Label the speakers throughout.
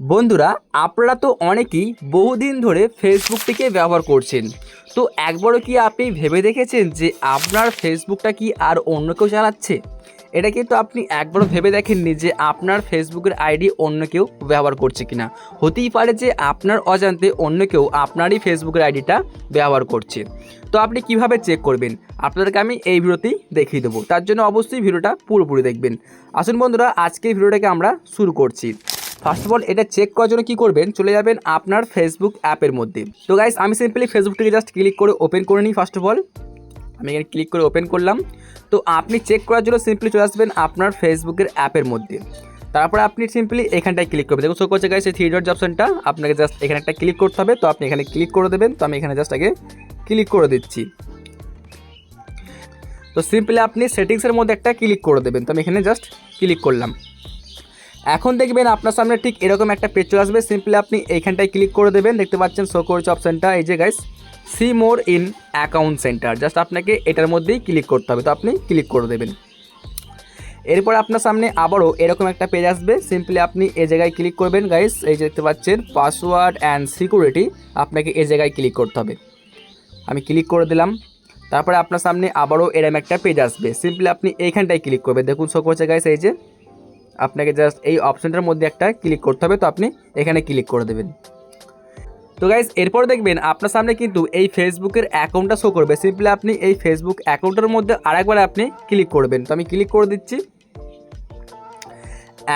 Speaker 1: বন্ধুরা, আপনারা তো অনেকেই বহুদিন ধরে ফেসবুকটিকে ব্যবহার করছেন। তো একবারও কি আপনি ভেবে দেখেছেন যে আপনার ফেসবুকটা কি আর অন্য কেউ চালাচ্ছে? এটা কিন্তু আপনি একবারও ভেবে দেখেননি যে আপনার ফেসবুকের আইডি অন্য কেউ ব্যবহার করছে কিনা। হতেই পারে যে আপনার অজান্তে অন্য কেউ আপনারই ফেসবুকের আইডিটা ব্যবহার করছে। তো আপনি কীভাবে চেক করবেন? আপনাদেরকে আমি এই ভিডিওতেই দেখিয়ে দেবো। তার জন্য অবশ্যই ভিডিওটা পুরোপুরি দেখবেন। আসুন বন্ধুরা আজকে ভিডিওটাকে আমরা শুরু করছি। ফার্স্ট অফ অল এটা চেক করার জন্য কী করবেন? চলে যাবেন আপনার ফেসবুক অ্যাপের মধ্যে। তো গাইস আমি সিম্পলি ফেসবুকটাকে জাস্ট ক্লিক করে ওপেন করে নিই ফার্স্ট অফ অল আমি এখানে ক্লিক করে ওপেন করলাম। তো আপনি চেক করার জন্য সিম্পলি চলে আসবেন আপনার ফেসবুকের অ্যাপের মধ্যে। তারপরে আপনি সিম্পলি এখানটায় ক্লিক করবেন। দেখুন শো করছে গাইস এই থ্রি ডট অপশনটা আপনাকে জাস্ট এখানে একটা ক্লিক করতে হবে। তো আপনি এখানে ক্লিক করে দেবেন। তো আমি এখানে জাস্ট আগে ক্লিক করে দিচ্ছি। তো সিম্পলি আপনি সেটিংসের মধ্যে একটা ক্লিক করে দেবেন। তো আমি এখানে জাস্ট ক্লিক করলাম। এখন দেখবেন আপনার সামনে ঠিক এরকম একটা পেজ চলে আসবে। সিম্পলি আপনি এইখানটায় ক্লিক করে দেবেন। দেখতে পাচ্ছেন শো করছে অপশানটা এই যে guys see more in account centre just আপনাকে এটার মধ্যেই ক্লিক করতে হবে। তো আপনি ক্লিক করে দেবেন। এরপর আপনার সামনে আবারও এরকম একটা পেজ আসবে। সিম্পলি আপনি এ জায়গায় ক্লিক করবেন গাইস এই যে দেখতে পাচ্ছেন পাসওয়ার্ড অ্যান্ড সিকিউরিটি আপনাকে এ জায়গায় ক্লিক করতে হবে। আমি ক্লিক করে দিলাম। তারপরে আপনার সামনে আবারও এরম একটা পেজ আসবে। সিম্পলি আপনি এইখানটায় ক্লিক করবেন। দেখুন শো করছে গাইস এই যে। আপনাকে জাস্ট এই অপশানটার মধ্যে একটা ক্লিক করতে হবে, তো আপনি এখানে ক্লিক করে দেবেন। তো গাইজ এরপর দেখবেন আপনার সামনে কিন্তু এই ফেসবুকের অ্যাকাউন্টটা শো করবে। সিম্পলি আপনি এই ফেসবুক অ্যাকাউন্টের মধ্যে আরেকবার আপনি ক্লিক করবেন। তো আমি ক্লিক করে দিচ্ছি।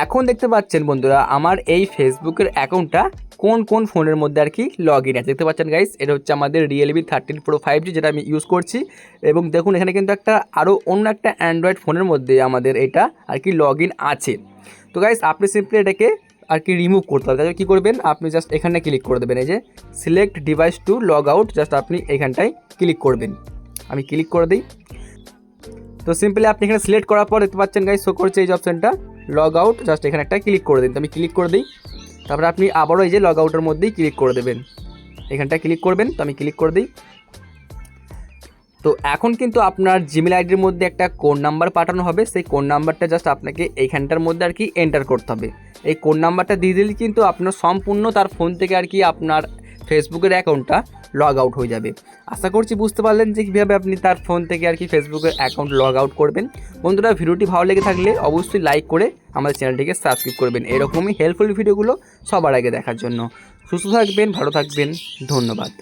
Speaker 1: এখন দেখতে পাচ্ছেন বন্ধুরা, আমার এই ফেসবুকের অ্যাকাউন্টটা কোন কোন ফোনের মধ্যে আর কি লগ ইন আছে? দেখতে পাচ্ছেন গাইস এটা হচ্ছে আমাদের Realme thirteen pro five G যেটা আমি ইউজ করছি। এবং দেখুন, এখানে কিন্তু একটা আরও অন্য একটা অ্যান্ড্রয়েড ফোনের মধ্যে আমাদের এটা আর কি লগ ইন আছে। তো গাইস আপনি সিম্পলি এটাকে আর কি রিমুভ করতে হবে তাহলে কী করবেন? আপনি জাস্ট এখানে ক্লিক করে দেবেন। এই যে select device to log out just আপনি এখানটায় ক্লিক করবেন। আমি ক্লিক করে দিই। তো সিম্পলি আপনি এখানে সিলেক্ট করার পর দেখতে পাচ্ছেন গাইস শো করছে এই যে অপশানটা লগ আউট জাস্ট এখানে একটা ক্লিক করে দিন। তো আমি ক্লিক করে দিই। তারপরে আপনি আবারও এই যে লগ আউটের মধ্যেই ক্লিক করে দেবেন। এখানটা ক্লিক করবেন, তো আমি ক্লিক করে দিই। তো এখন কিন্তু আপনার জিমেল আইডির মধ্যে একটা কোড নাম্বার পাঠানো হবে। সেই কোড নাম্বারটা জাস্ট আপনাকে এইখানটার মধ্যে আর কি এন্টার করতে হবে। এই কোড নাম্বারটা দিয়ে দিলে কিন্তু আপনার সম্পূর্ণ তার ফোন থেকে আর কি আপনার ফেসবুকের অ্যাকাউন্টটা লগ আউট হয়ে যাবে। আশা করছি বুঝতে পারলেন যে কীভাবে আপনি তার ফোন থেকে আর কি ফেসবুকের অ্যাকাউন্ট লগ আউট করবেন। বন্ধুরা, ভিডিওটি ভালো লেগে থাকলে অবশ্যই লাইক করে আমাদের চ্যানেলটিকে সাবস্ক্রাইব করবেন। এরকমই হেল্পফুল ভিডিওগুলো সবার আগে দেখার জন্য। সুস্থ থাকবেন, ভালো থাকবেন, ধন্যবাদ।